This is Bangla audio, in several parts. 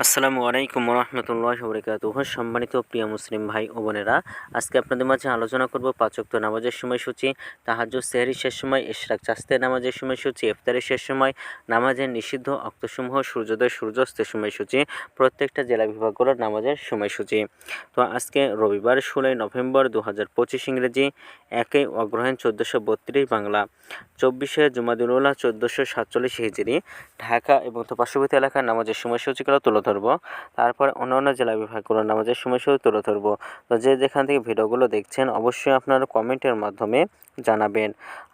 আসসালামু আলাইকুম রহমতুল্লাহ বরকাত সম্মানিত প্রিয় মুসলিম ভাই ও বোনেরা, আজকে আপনাদের মাঝে আলোচনা করব পাচক্ত নামাজের সময়সূচি তাহাজ সেহরি শেষ সময়, ইশরাক, চাস্তের নামাজের সময়সূচি, ইফতারের শেষ সময়, নামাজের নিষিদ্ধ অক্তসমূহ, সূর্যোদয়, সূর্যাস্তের সময়সূচি, প্রত্যেকটা জেলা বিভাগগুলোর নামাজের সময়সূচি। তো আজকে রবিবার ষোলোই নভেম্বর দু হাজার পঁচিশ ইংরেজি একই অগ্রহায়ণ চোদ্দোশো বত্রিশ বাংলা, চব্বিশে জুমাদুল্লাহ চোদ্দোশো সাতচল্লিশ হিজড়ি ঢাকা এবং তো পার্শ্ববর্তী এলাকার নামাজের সময়সূচিগুলো তুলে ধরবো। তারপর অন্য অন্য জেলা বিভাগগুলোর নামাজের সময়সূচি তুলে ধরবো। তো যে যেখান থেকে ভিডিওগুলো দেখছেন, অবশ্যই আপনারা কমেন্টের মাধ্যমে জানাবেন।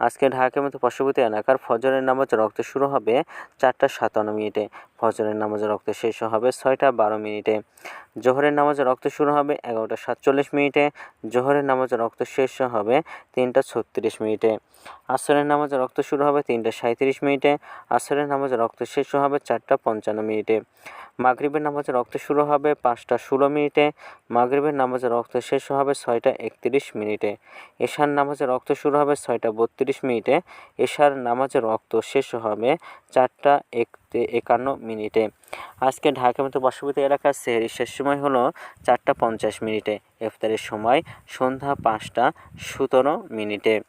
আজকে ঢাকার মতো পার্শ্ববর্তী এলাকার ফজরের নামাজ রক্ত শুরু হবে চারটা সাতান্ন মিনিটে। ফজরের নামাজ রক্ত শেষ হবে ছয়টা বারো মিনিটে। জোহরের নামাজ রক্ত শুরু হবে এগারোটা সাতচল্লিশ মিনিটে। জোহরের নামাজ রক্ত শেষ হবে তিনটা ছত্রিশ মিনিটে। আসরের নামাজ রক্ত শুরু হবে তিনটা সাঁত্রিশ মিনিটে। আসরের নামাজ রক্ত শেষ হবে চারটা পঞ্চান্ন মিনিটে। মাগরিবের নামাজে রক্ত শুরু হবে পাঁচটা ষোলো মিনিটে। মাগরিবের নামাজে রক্ত শেষ হবে ছয়টা একত্রিশ মিনিটে। এশার নামাজে রক্ত শুরু হবে ছয়টা বত্রিশ মিনিটে। এশার নামাজে রক্ত শেষ হবে চারটা এক একান্ন মিনিটে। আজকে ঢাকা মতো পার্শ্ববর্তী এলাকার সেহরি শেষ সময় হলো চারটা পঞ্চাশ মিনিটে। ইফতারের সময় সন্ধ্যা পাঁচটা সতেরো মিনিটে।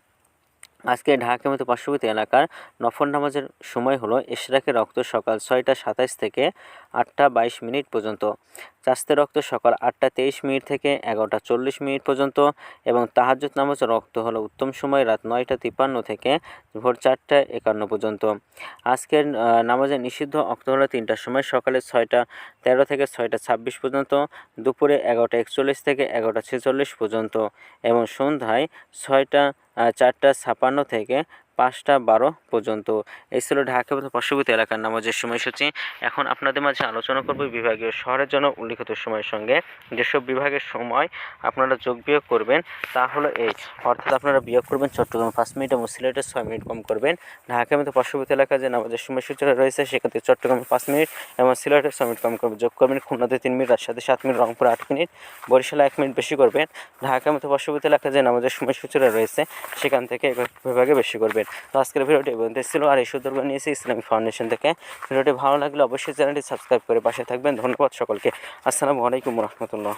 আজকে ঢাকা মতো পার্শ্ববর্তী এলাকার নফর নামাজের সময় হলো ইশরাকের রক্ত সকাল ছয়টা সাতাইশ থেকে আটটা বাইশ মিনিট পর্যন্ত। চাস্তের রক্ত সকাল আটটা তেইশ মিনিট থেকে এগারোটা চল্লিশ মিনিট পর্যন্ত এবং তাহাজুত নামাজের রক্ত হলো উত্তম সময় রাত নয়টা তিপ্পান্ন থেকে ভোর চারটা একান্ন পর্যন্ত। আজকের নামাজের নিষিদ্ধ অক্ত হলো তিনটার সময় সকালে ছয়টা তেরো থেকে ছয়টা ছাব্বিশ পর্যন্ত, দুপুরে এগারোটা একচল্লিশ থেকে এগারোটা ছেচল্লিশ পর্যন্ত এবং সন্ধ্যায় ছয়টা চারটা ছাপান্ন থেকে পাঁচটা বারো পর্যন্ত। এই ছিল ঢাকা এবং পার্শ্ববর্তী এলাকার নামাজের সময়সূচি। এখন আপনাদের মাঝে আলোচনা করব বিভাগীয় শহরের জন্য উল্লিখিত সময়ের সঙ্গে। যেসব বিভাগের সময় আপনারা যোগ বিয়োগ করবেন, তা হলো এই। অর্থাৎ আপনারা বিয়োগ করবেন চট্টগ্রাম পাঁচ মিনিট এবং সিলেটের ছয় মিনিট কম করবেন। ঢাকা মতো পার্শ্ববর্তী এলাকায় যে নামাজের সময়সূচিটা রয়েছে, সেখান থেকে চট্টগ্রামে পাঁচ মিনিট এবং সিলেটের ছয় মিনিট কম করবেন। যোগ করবেন খুলনাতে তিন মিনিট, রাজশাহীতে সাত মিনিট, রংপুর আট মিনিট, বরিশালে এক মিনিট বেশি করবেন। ঢাকা মতো পার্শ্ববর্তী এলাকায় যে নামাজের সময়সূচিটা রয়েছে, সেখান থেকে বিভাগে বেশি করবেন। তো আজকের ভিডিওটি এবং ছিল আর এই সুদর্গ নিয়েছি ইসলামিক ফাউন্ডেশন থেকে ভিডিওটি ভালো লাগলে অবশ্যই চ্যানেলটি সাবস্ক্রাইব করে পাশে থাকবেন। ধন্যবাদ সকলকে। আসসালামু আলাইকুম রহমতুল্লাহ।